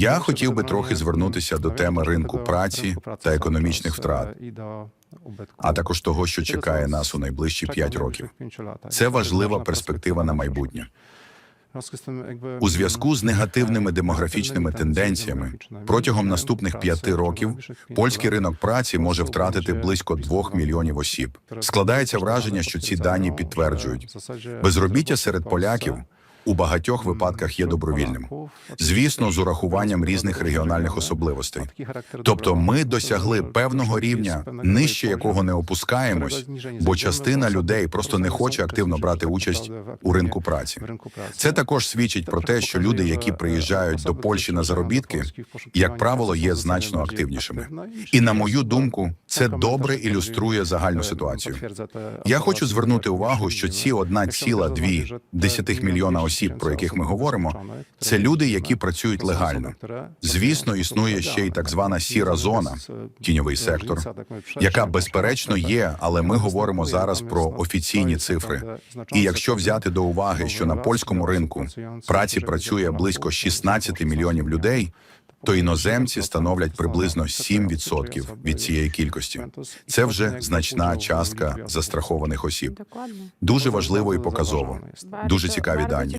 Я хотів би трохи звернутися до теми ринку праці та економічних втрат, а також того, що чекає нас у найближчі 5 років. Це важлива перспектива на майбутнє. У зв'язку з негативними демографічними тенденціями протягом наступних п'яти років польський ринок праці може втратити близько двох мільйонів осіб. Складається враження, що ці дані підтверджують безробіття серед поляків у багатьох випадках є добровільним. Звісно, з урахуванням різних регіональних особливостей. Тобто, ми досягли певного рівня, нижче якого не опускаємось, бо частина людей просто не хоче активно брати участь у ринку праці. Це також свідчить про те, що люди, які приїжджають до Польщі на заробітки, як правило, є значно активнішими. І на мою думку, це добре ілюструє загальну ситуацію. Я хочу звернути увагу, що ці 1,2 мільйона осіб, про яких ми говоримо, це люди, які працюють легально. Звісно, існує ще й так звана сіра зона, тіньовий сектор, яка безперечно є, але ми говоримо зараз про офіційні цифри. І якщо взяти до уваги, що на польському ринку праці працює близько 16 мільйонів людей, то іноземці становлять приблизно 7% від цієї кількості. Це вже значна частка застрахованих осіб. Дуже важливо і показово. Дуже цікаві дані.